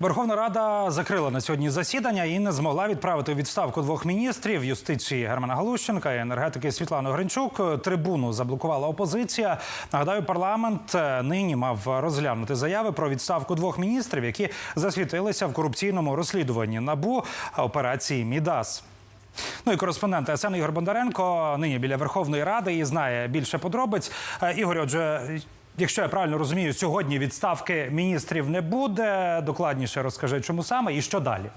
Верховна Рада закрила на сьогодні засідання і не змогла відправити у відставку двох міністрів юстиції Германа Галущенка і енергетики Світлану Гринчук. Трибуну заблокувала опозиція. Нагадаю, парламент е, нині мав розглянути заяви про відставку двох міністрів, які засвітилися в корупційному розслідуванні набу операції Мідас. Ну і кореспондент СН Ігор Бондаренко нині біля Верховної Ради і знає більше подробиць. Е, Ігор, отже, якщо я правильно розумію, сьогодні відставки міністрів не буде. Докладніше розкажи, чому саме і що далі.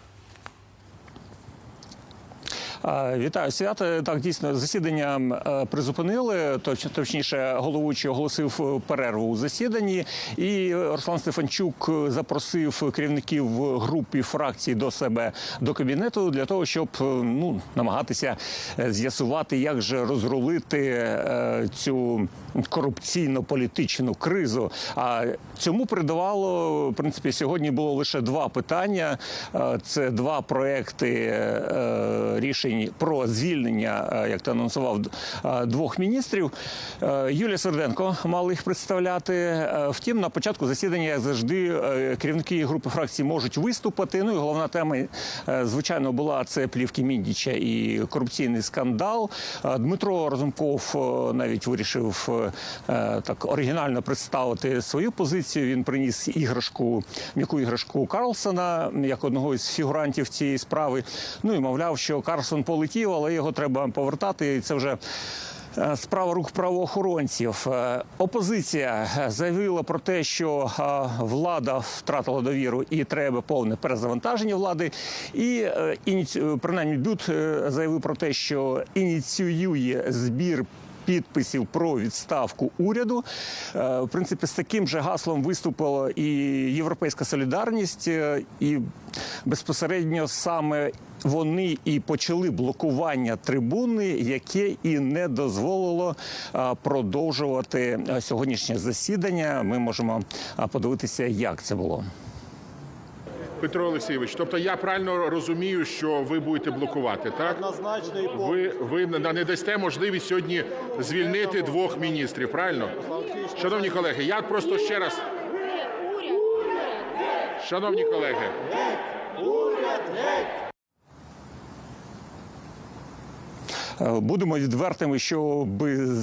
Вітаю свято. Так, дійсно, засідання е, призупинили. Точніше, головуючий оголосив перерву у засіданні. І Руслан Стефанчук запросив керівників групи фракцій до себе до кабінету для того, щоб е, ну намагатися е, з'ясувати, як же розрулити е, цю корупційно-політичну кризу. А цьому придавало в принципі сьогодні було лише два питання. Е, Це два проекти е, рішень про звільнення, е, як ти анонсував, е, двох міністрів. Е, Юлія Сверденко мала їх представляти. Втім, на початку засідання як завжди керівники групи фракцій можуть виступити. Ну і головна тема, звичайно, була це плівки Міндіча і корупційний скандал. Дмитро Розумков навіть вирішив так оригінально представити свою позицію. Він приніс іграшку, м'яку іграшку Карлсона як одного із фігурантів цієї справи. Ну і мовляв, що Карлсон полетів, але його треба повертати. І це вже. е, Справа рук правоохоронців. Е, Опозиція е, заявила про те, що влада втратила довіру і треба повне перезавантаження влади. І принаймні Бют заявив про те, що ініціює збір підписів про відставку уряду. Е, В принципі, з таким же гаслом виступила і Європейська солідарність, е, і безпосередньо саме вони і почали блокування трибуни, яке і не дозволило е, продовжувати сьогоднішнє засідання. Ми можемо подивитися, як це було. Петро Олексійович, тобто я правильно розумію, що ви будете блокувати, так? Однозначно і повністю. Ви, ви не дасте можливість сьогодні звільнити двох міністрів, правильно? Шановні колеги, я просто ще раз. Шановні колеги, Уряд геть! Е, Будемо відвертими, щоб,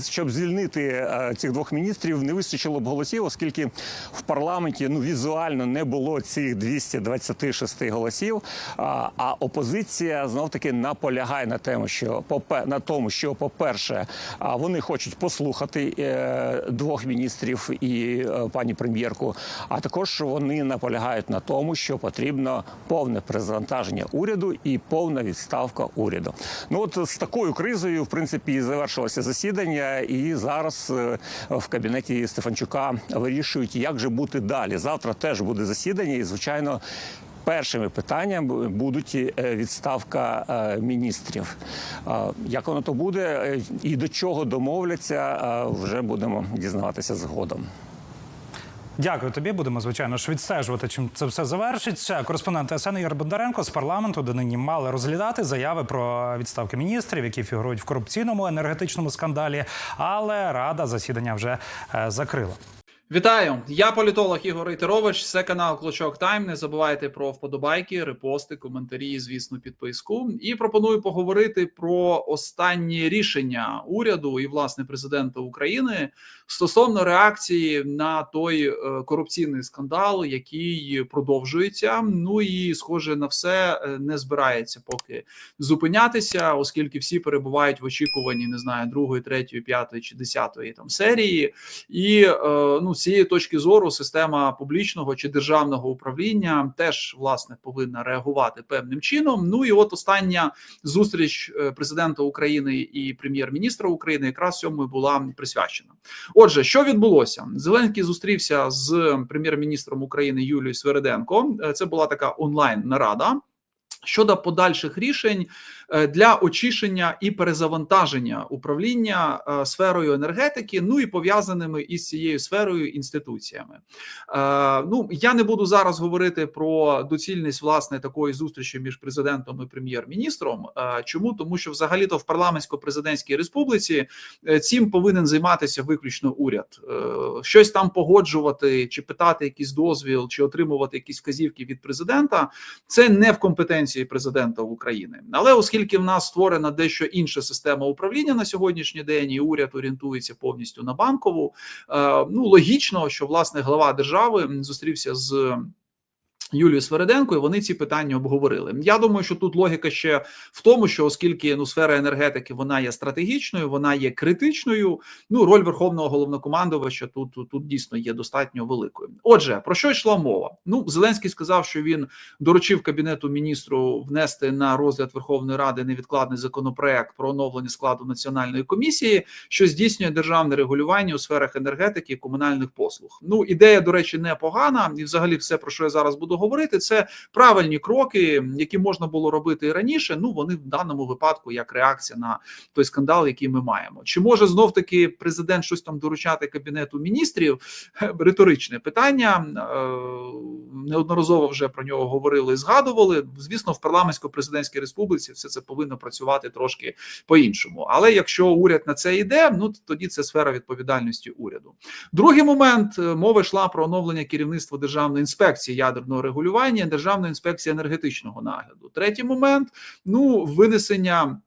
щоб звільнити е, цих двох міністрів, не вистачило б голосів, оскільки в парламенті ну візуально не було цих 226 голосів. А, опозиція знов таки наполягає на тему, що на тому, що по-перше, вони хочуть послухати е, двох міністрів і е, пані прем'єрку. А також вони наполягають на тому, що потрібно повне перезавантаження уряду і повна відставка уряду. Ну от з такою кризою, в принципі, завершилося засідання, і зараз е, в кабінеті Стефанчука вирішують, як же бути далі. Завтра теж буде засідання, і звичайно. Першими питаннями будуть е, відставка е, міністрів. Як воно то буде і до чого домовляться, вже будемо дізнаватися згодом. Дякую тобі. Будемо звичайно ж відстежувати, чим це все завершиться. Кореспондент СН Ігор Бондаренко з парламенту, де нині мали розглядати заяви про відставки міністрів, які фігурують в корупційному енергетичному скандалі. Але рада засідання вже е, закрила. Вітаю! Я політолог Ігор Рейтерович. Це канал Клочок Тайм. Не забувайте про вподобайки, репости, коментарі, звісно, підписку. І пропоную поговорити про останні рішення уряду і власне президента України стосовно реакції на той е, корупційний скандал, який продовжується. Ну і схоже на все е, не збирається поки зупинятися, оскільки всі перебувають в очікуванні, не знаю, другої, третьої, п'ятої чи десятої там серії. І е, ну, з цієї точки зору система публічного чи державного управління теж власне повинна реагувати певним чином. Ну і от остання зустріч президента України і прем'єр-міністра України якраз цьому була присвячена. Отже, що відбулося? Зеленський зустрівся з прем'єр-міністром України Юлією Свериденко. Е, Це була така онлайн нарада. Щодо подальших рішень е, для очищення і перезавантаження управління е, сферою енергетики, ну і пов'язаними із цією сферою інституціями, Е, ну я не буду зараз говорити про доцільність власне такої зустрічі між президентом і прем'єр-міністром. Чому тому, що взагалі-то в парламентсько-президентській республіці цим повинен займатися виключно уряд, щось там погоджувати чи питати якийсь дозвіл, чи отримувати якісь вказівки від президента. Це не в компетенції президента України. Але оскільки в нас створена дещо інша система управління на сьогоднішній день, і уряд орієнтується повністю на банкову, е, ну логічно, що власне глава держави зустрівся з. Юлією Свереденко, і вони ці питання обговорили. Я думаю, що тут логіка ще в тому, що оскільки ну сфера енергетики вона є стратегічною, вона є критичною. Ну роль верховного головнокомандувача тут, тут тут дійсно є достатньо великою. Отже, про що йшла мова? Ну Зеленський сказав, що він доручив кабінету міністру внести на розгляд Верховної Ради невідкладний законопроект про оновлення складу національної комісії, що здійснює державне регулювання у сферах енергетики і комунальних послуг. Ну ідея, до речі, непогана, і взагалі все про що я зараз буду говорити, це правильні кроки, які можна було робити і раніше. Ну вони в даному випадку як реакція на той скандал, який ми маємо. Чи може знов таки президент щось там доручати кабінету міністрів? Риторичне питання. Неодноразово вже про нього говорили і згадували. Звісно, в парламентсько-президентській республіці все це повинно працювати трошки по-іншому. Але якщо уряд на це йде, ну тоді це сфера відповідальності уряду. Другий момент е, мова йшла про оновлення керівництва державної інспекції ядерного регулювання, державної інспекції енергетичного нагляду. Третій момент ну винесення.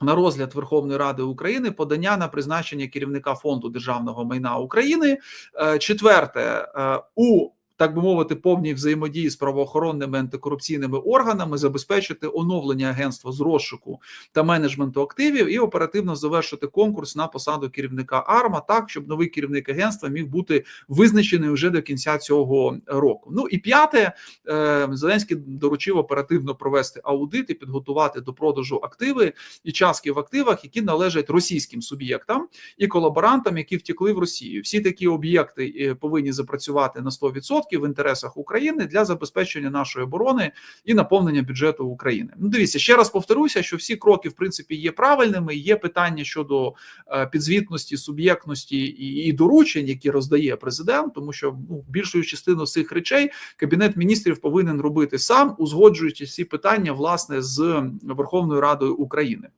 На розгляд Верховної Ради України подання на призначення керівника фонду державного майна України. Е, Четверте е, у так би мовити, повній взаємодії з правоохоронними антикорупційними органами забезпечити оновлення агентства з розшуку та менеджменту активів і оперативно завершити конкурс на посаду керівника АРМА, так щоб новий керівник агентства міг бути визначений вже до кінця цього року. Ну і п'яте, е, Зеленський доручив оперативно провести аудит і підготувати до продажу активи і частки в активах, які належать російським суб'єктам і колаборантам, які втекли в Росію. Всі такі об'єкти е, повинні запрацювати на 100% в інтересах України для забезпечення нашої оборони і наповнення бюджету України. Ну, дивіться, ще раз повторюся, що всі кроки в принципі є правильними. Є питання щодо е, підзвітності, суб'єктності і, і доручень, які роздає президент, тому що ну, більшою частину цих речей кабінет міністрів повинен робити сам, узгоджуючи всі питання власне з Верховною Радою України.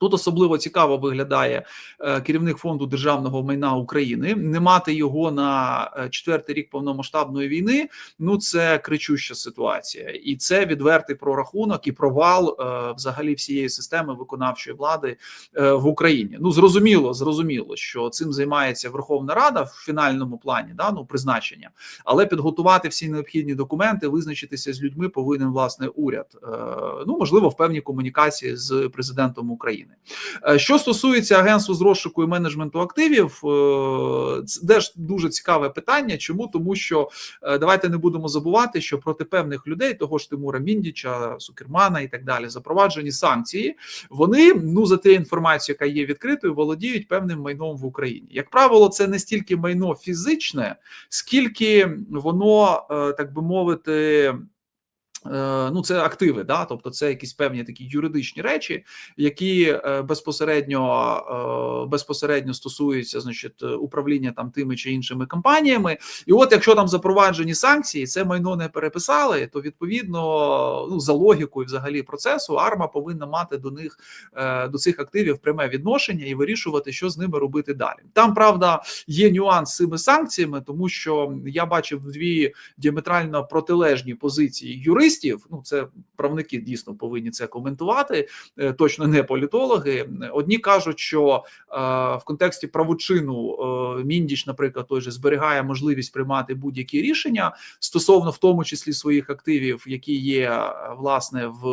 Тут особливо цікаво виглядає е, керівник фонду державного майна України. Не мати його на е, четвертий рік повномасштабної війни. Ну це кричуща ситуація, і це відвертий прорахунок і провал е, взагалі всієї системи виконавчої влади в Україні. Ну зрозуміло, зрозуміло, що цим займається Верховна Рада в фінальному плані, да ну призначення, але підготувати всі необхідні документи, визначитися з людьми повинен власне уряд. Ну можливо, в певній комунікації з президентом України. Е, Що стосується агентства з розшуку і менеджменту активів, е, це теж дуже цікаве питання. Чому тому, що е, давайте не будемо забувати, що проти певних людей, того ж Тимура Міндіча, Сукермана і так далі, запроваджені санкції. Вони ну за те інформацію, яка є відкритою, володіють певним майном в Україні. Як правило, це не стільки майно фізичне, скільки воно так би мовити. Е, Ну, це активи, да, тобто це якісь певні такі юридичні речі, які е, безпосередньо е, безпосередньо стосуються, значить, управління там тими чи іншими компаніями. І от, якщо там запроваджені санкції, це майно не переписали, то відповідно, ну за логікою взагалі процесу, арма повинна мати до них до цих активів пряме відношення і вирішувати, що з ними робити далі. Там правда є нюанс з цими санкціями, тому що я бачив дві діаметрально протилежні позиції юристів. Ну це правники дійсно повинні це коментувати, е, точно не політологи. Одні кажуть, що е, в контексті правочину е, міндіч, наприклад, той же зберігає можливість приймати будь-які рішення стосовно в тому числі своїх активів, які є власне в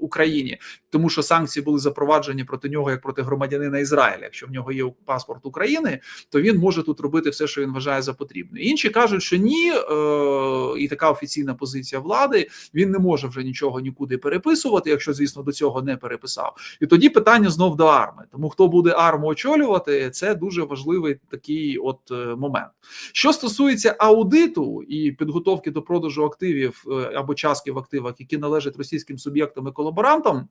Україні, тому що санкції були запроваджені проти нього як проти громадянина Ізраїля. Якщо в нього є паспорт України, то він може тут робити все, що він вважає за потрібне. Інші кажуть, що ні, і така офіційна позиція влади. Він не може вже нічого нікуди переписувати, якщо звісно до цього не переписав. І тоді питання знов до арми. Тому хто буде арму очолювати, це дуже важливий такий от е, момент. Що стосується аудиту і підготовки до продажу активів е, або частки в активах, які належать російським суб'єктам і колаборантам.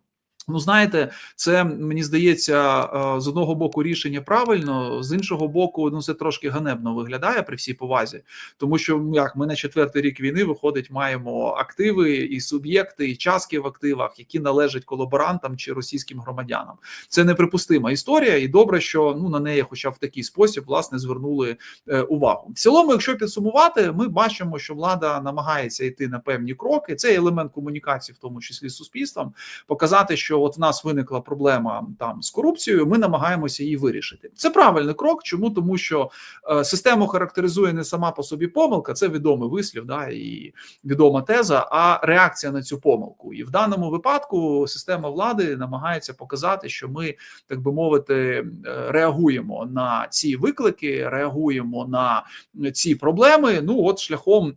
Ну, знаєте, це мені здається е, з одного боку рішення правильно, з іншого боку, ну це трошки ганебно виглядає при всій повазі, тому що ну, як ми на четвертий рік війни виходить, маємо активи і суб'єкти, і частки в активах, які належать колаборантам чи російським громадянам. Це неприпустима історія, і добре, що ну на неї, хоча в такий спосіб, власне, звернули е, увагу. В цілому, якщо підсумувати, ми бачимо, що влада намагається йти на певні кроки. Це елемент комунікації, в тому числі з суспільством, показати, що от в нас виникла проблема там з корупцією. Ми намагаємося її вирішити. Це правильний крок. Чому тому, що е, систему характеризує не сама по собі помилка, це відомий вислів, да і відома теза, а реакція на цю помилку. І в даному випадку система влади намагається показати, що ми, так би мовити, е, реагуємо на ці виклики, реагуємо на ці проблеми. Ну от шляхом.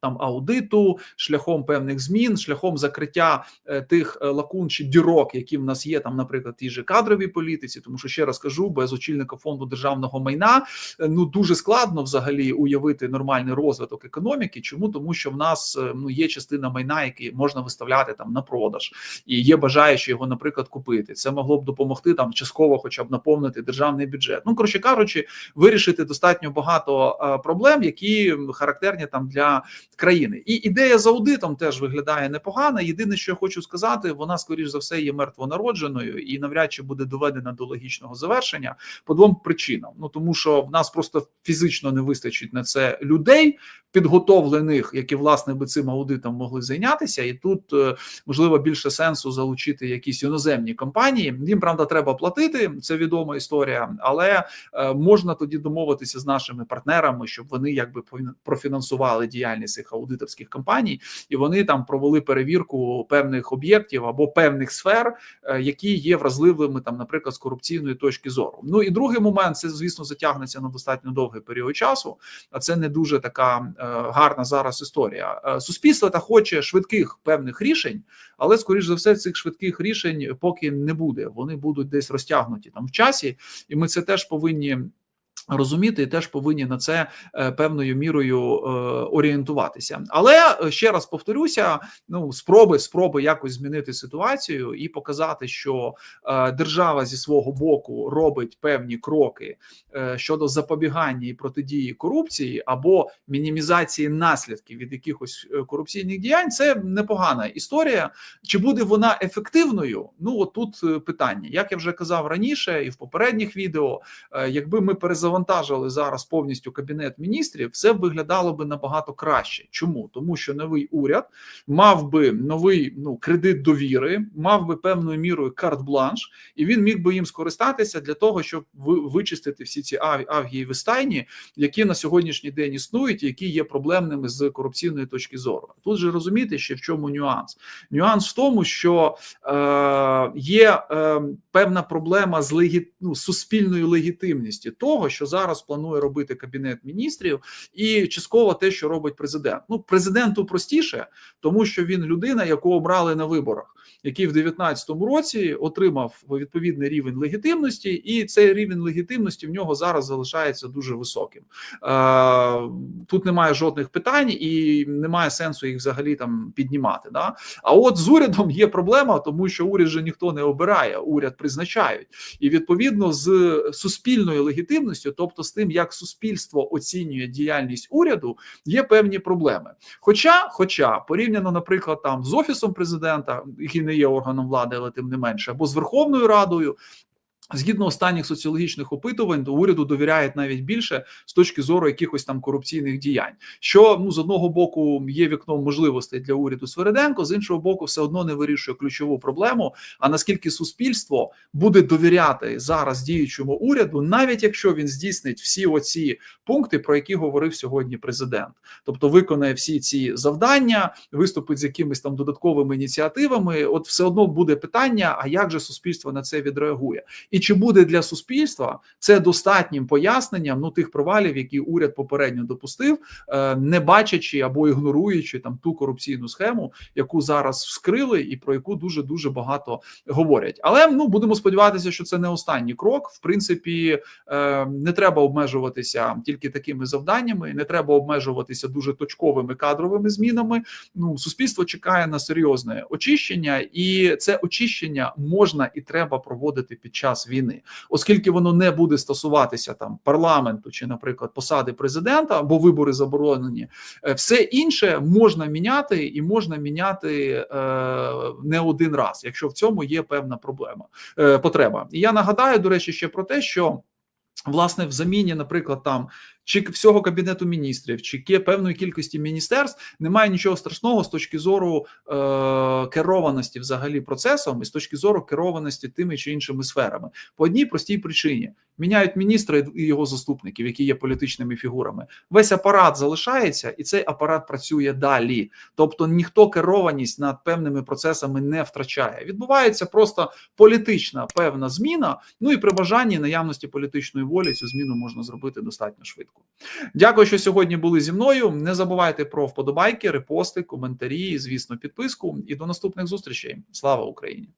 Там аудиту, шляхом певних змін, шляхом закриття е, тих е, лакун чи дірок, які в нас є, там, наприклад, ті ж кадровій політиці, тому що ще раз кажу, без очільника фонду державного майна е, ну дуже складно взагалі уявити нормальний розвиток економіки. Чому тому, що в нас ну є частина майна, який можна виставляти там на продаж, і є бажаючі його, наприклад, купити. Це могло б допомогти там частково, хоча б наповнити державний бюджет. Ну коротше кажучи, вирішити достатньо багато проблем, які характерні там для країни. І ідея з аудитом теж виглядає непогано. Єдине, що я хочу сказати, вона скоріш за все є мертвонародженою і навряд чи буде доведена до логічного завершення по двом причинам. Ну тому що в нас просто фізично не вистачить на це людей підготовлених, які власне би цим аудитом могли зайнятися, і тут е, можливо більше сенсу залучити якісь іноземні компанії. Їм правда треба платити. Це відома історія, але е, можна тоді домовитися з нашими партнерами, щоб вони якби профінансували діяльність цих аудиторських компаній, і вони там провели перевірку певних об'єктів або певних сфер, е, які є вразливими там, наприклад, з корупційної точки зору. Ну і другий момент це звісно затягнеться на достатньо довгий період часу. А це не дуже така е, гарна зараз історія. Е, Суспільство та хоче швидких певних рішень, але скоріш за все цих швидких рішень поки не буде. Вони будуть десь розтягнуті там в часі, і ми це теж повинні. Розуміти і теж повинні на це е, певною мірою е, орієнтуватися, але е, ще раз повторюся: ну спроби, спроби якось змінити ситуацію і показати, що держава зі свого боку робить певні кроки щодо запобігання і протидії корупції або мінімізації наслідків від якихось корупційних діянь. Це непогана історія. Чи буде вона ефективною? Ну от тут е, питання. Як я вже казав раніше, і в попередніх відео, якби ми перезавантажили зараз повністю кабінет міністрів, все виглядало би набагато краще. Чому? Тому що новий уряд мав би новий ну кредит довіри, мав би певною мірою карт-бланш, і він міг би їм скористатися для того, щоб вичистити всі ці ав- авгієві стайні, які на сьогоднішній день існують, які є проблемними з корупційної точки зору. Тут же розумієте, ще в чому нюанс. Нюанс в тому, що е, є е, певна проблема з легі... ну, суспільною легітимністю того, що зараз планує робити кабінет міністрів, і частково те, що робить президент. Ну, президенту простіше, тому що він людина, яку обрали на виборах, який в 2019 році отримав відповідний рівень легітимності, і цей рівень легітимності в нього зараз залишається дуже високим. Е, Тут немає жодних питань і немає сенсу їх взагалі там піднімати. Да? А от з урядом є проблема, тому що уряд же ніхто не обирає, уряд призначають, і відповідно з суспільною легітимністю, тобто з тим, як суспільство оцінює діяльність уряду, є певні проблеми. Хоча, хоча порівняно, наприклад, там з офісом президента, який не є органом влади, але тим не менше, або з Верховною Радою. Згідно останніх соціологічних опитувань, до уряду довіряють навіть більше з точки зору якихось там корупційних діянь. Що ну з одного боку є вікном можливостей для уряду Свериденко, з іншого боку, все одно не вирішує ключову проблему. А наскільки суспільство буде довіряти зараз діючому уряду, навіть якщо він здійснить всі оці пункти, про які говорив сьогодні президент, тобто виконає всі ці завдання, виступить з якимись там додатковими ініціативами, от все одно буде питання: а як же суспільство на це відреагує? І і чи буде для суспільства це достатнім поясненням ну тих провалів, які уряд попередньо допустив, е, не бачачи або ігноруючи там ту корупційну схему, яку зараз вскрили, і про яку дуже дуже багато говорять. Але ну будемо сподіватися, що це не останній крок. В принципі, е, не треба обмежуватися тільки такими завданнями, не треба обмежуватися дуже точковими кадровими змінами. Ну, суспільство чекає на серйозне очищення, і це очищення можна і треба проводити під час війни, оскільки воно не буде стосуватися там парламенту чи, наприклад, посади президента, бо вибори заборонені. Е, Все інше можна міняти і можна міняти е, не один раз, якщо в цьому є певна проблема е, потреба. І я нагадаю, до речі, ще про те, що. Власне, в заміні, наприклад, там чи всього кабінету міністрів, чи ке- певної кількості міністерств немає нічого страшного з точки зору е, керованості взагалі процесом і з точки зору керованості тими чи іншими сферами. По одній простій причині міняють міністра і його заступників, які є політичними фігурами. Весь апарат залишається, і цей апарат працює далі. Тобто ніхто керованість над певними процесами не втрачає. Відбувається просто політична певна зміна. Ну і при бажанні наявності політичної волі цю зміну можна зробити достатньо швидко. Дякую, що сьогодні були зі мною. Не забувайте про вподобайки, репости, коментарі, звісно, підписку. І до наступних зустрічей. Слава Україні!